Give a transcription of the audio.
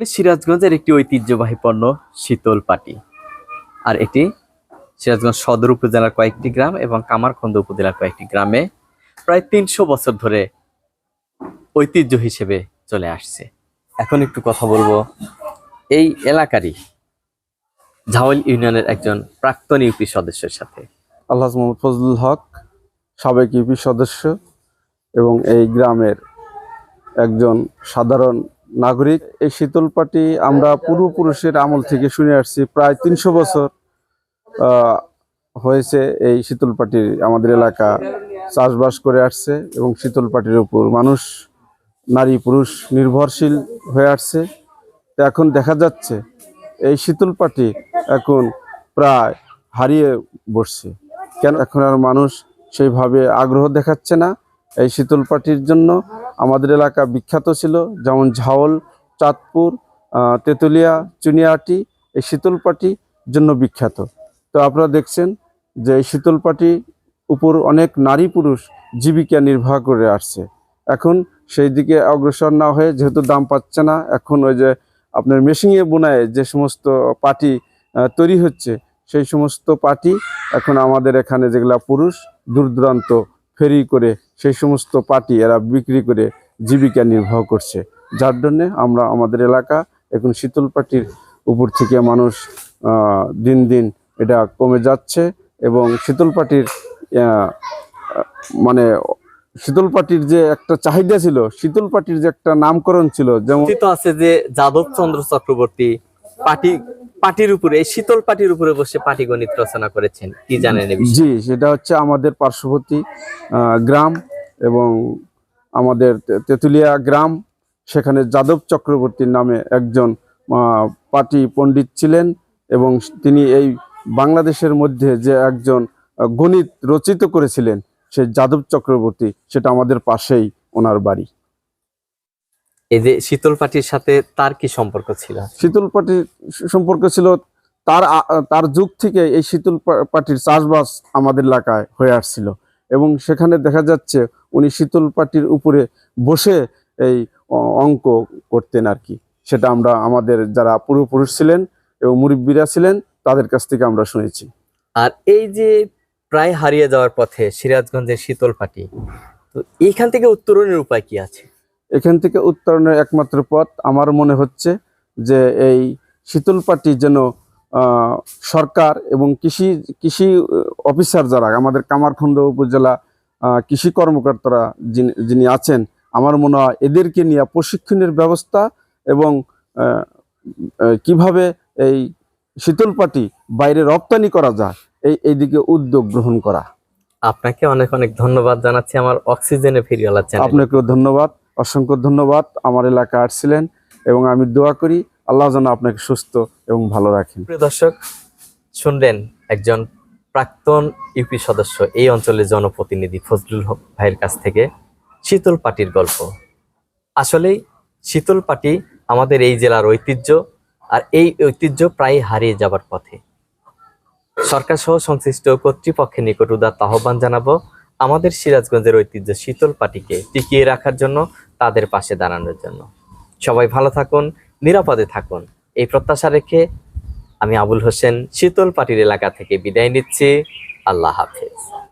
সিরাজগঞ্জের একটি ঐতিহ্যবাহী পণ্য শীতল পাটি। আর এটি সিরাজগঞ্জ সদর উপজেলার কয়েকটি গ্রাম এবং কামারখন্দ উপজেলার কয়েকটি গ্রামে প্রায় তিনশো বছর ধরে ঐতিহ্য হিসেবে চলে আসছে। এখন একটু কথা বলব এই এলাকারই ঝাওয়াল ইউনিয়নের একজন প্রাক্তন ইউপি সদস্যের সাথে। আল্লাহ মোহাম্মদ ফজলুল হক, সাবেক ইউপি সদস্য এবং এই গ্রামের একজন সাধারণ নাগরিক, এই শীতল পাটি আমরা পূর্বপুরুষের আমল থেকে শুনে আসছি। প্রায় তিনশো বছর হয়েছে এই শীতল পাটির আমাদের এলাকা চাষবাস করে আসছে এবং শীতল পাটির উপর মানুষ, নারী, পুরুষ নির্ভরশীল হয়ে আসছে। এখন দেখা যাচ্ছে এই শীতল পাটি এখন প্রায় হারিয়ে বসছে। কেন? এখন আর মানুষ সেইভাবে আগ্রহ দেখাচ্ছে না এই শীতল পাটির জন্য। আমাদের এলাকা বিখ্যাত ছিল, যেমন ঝাওল, চাঁদপুর তেঁতুলিয়া চুনিয়াটি এই শীতল পাটির জন্য বিখ্যাত। তো আপনারা দেখছেন যে এই শীতল পাটি উপর অনেক নারী পুরুষ জীবিকা নির্বাহ করে আসছে। এখন সেই দিকে অগ্রসর না হয়ে যেহেতু দাম পাচ্ছে না, এখন ওই যে আপনার মেশিনে বোনায় যে সমস্ত পাটি তৈরি হচ্ছে, সেই সমস্ত পাটি এখন আমাদের এখানে যেগুলা পুরুষ দূর দূরান্ত ফেরি করে সেই সমস্ত পার্টি এরা বিক্রি করে জীবিকা নির্বাহ করছে। যার জন্যে আমরা আমাদের এলাকা এখন শীতল পাটির উপর থেকে মানুষ দিন দিন এটা কমে যাচ্ছে এবং শীতল পাটির মানে শীতল পাটির যে একটা চাহিদা ছিল, শীতল পাটির যে একটা নামকরণ ছিল, যেমন আছে যে যাদব চন্দ্র চক্রবর্তী পাটি পাটির উপরে শীতল পাটির উপরে বসে পাটি গণিত রচনা করেছেন, কি জানেন জি, সেটা হচ্ছে আমাদের পার্শ্ববর্তী গ্রাম এবং আমাদের তেঁতুলিয়া গ্রাম, সেখানে যাদব চক্রবর্তীর নামে একজন পাটি পণ্ডিত ছিলেন এবং তিনি এই বাংলাদেশের মধ্যে যে একজন গণিত রচিত করেছিলেন, সেই যাদব চক্রবর্তী, সেটা আমাদের পাশেই ওনার বাড়ি। এই যে শীতল পাটির সাথে তার কি সম্পর্ক ছিল? শীতল পাটির সম্পর্ক ছিল তার তার যুগ থেকে এই শীতল পাটির চাষবাস আমাদের এলাকায় হয়ে আসছিল। এবং সেখানে দেখা যাচ্ছে উনি শীতল পাটির উপরে বসে এই অঙ্ক করতেন আর কি। সেটা আমরা আমাদের যারা পূর্বপুরুষ ছিলেন এবং মুরব্বীরা ছিলেন তাদের কাছ থেকে আমরা শুনেছি। আর এই যে প্রায় হারিয়ে যাওয়ার পথে সিরাজগঞ্জের শীতল পাটি তো এইখান থেকে উত্তরণের উপায় কি আছে? এখান থেকে উত্তরণের একমাত্র পথ আমার মনে হচ্ছে যে এই শীতল পাটি যেন সরকার এবং কৃষি কৃষি অফিসার যারা আমাদের কামারখন্দ উপজেলা কৃষি কর্মকর্তারা যিনি আছেন আমার মনে হয় এদেরকে নিয়ে প্রশিক্ষণের ব্যবস্থা এবং কীভাবে এই শীতল পাটি বাইরে রপ্তানি করা যায় এই এইদিকে উদ্যোগ গ্রহণ করা। আপনাকে অনেক অনেক ধন্যবাদ জানাচ্ছি আমার অক্সিজেনে চ্যানেল। আপনাকেও ধন্যবাদ। অসংখ্য ধন্যবাদ। আমার এলাকা আসছিলেন এবং আমি দোয়া করি আল্লাহ যেন আপনাকে সুস্থ এবং ভালো রাখেন। প্রিয় দর্শক, শুনলেন একজন প্রাক্তন ইউপি সদস্য এই অঞ্চলের জনপ্রতিনিধি ফজলুল হক ভাইয়ের কাছ থেকে শীতল পাটির গল্প। আসলেই শীতল পাটি আমাদের এই জেলার ঐতিহ্য আর এই ঐতিহ্য প্রায় হারিয়ে যাবার পথে। সরকার সহ সংশ্লিষ্ট কর্তৃপক্ষের নিকট উদাত্ত আহ্বান জানাব, আমাদের সিরাজগঞ্জের ঐতিহ্য শীতল পাটিকে টিকিয়ে রাখার জন্য তাদের পাশে দাঁড়ানোর জন্য। সবাই ভালো থাকুন, নিরাপদে থাকুন। এই প্রত্যাশা রেখে আমি আবুল হোসেন শীতল পাটির এলাকা থেকে বিদায় নিচ্ছি। আল্লাহ হাফেজ।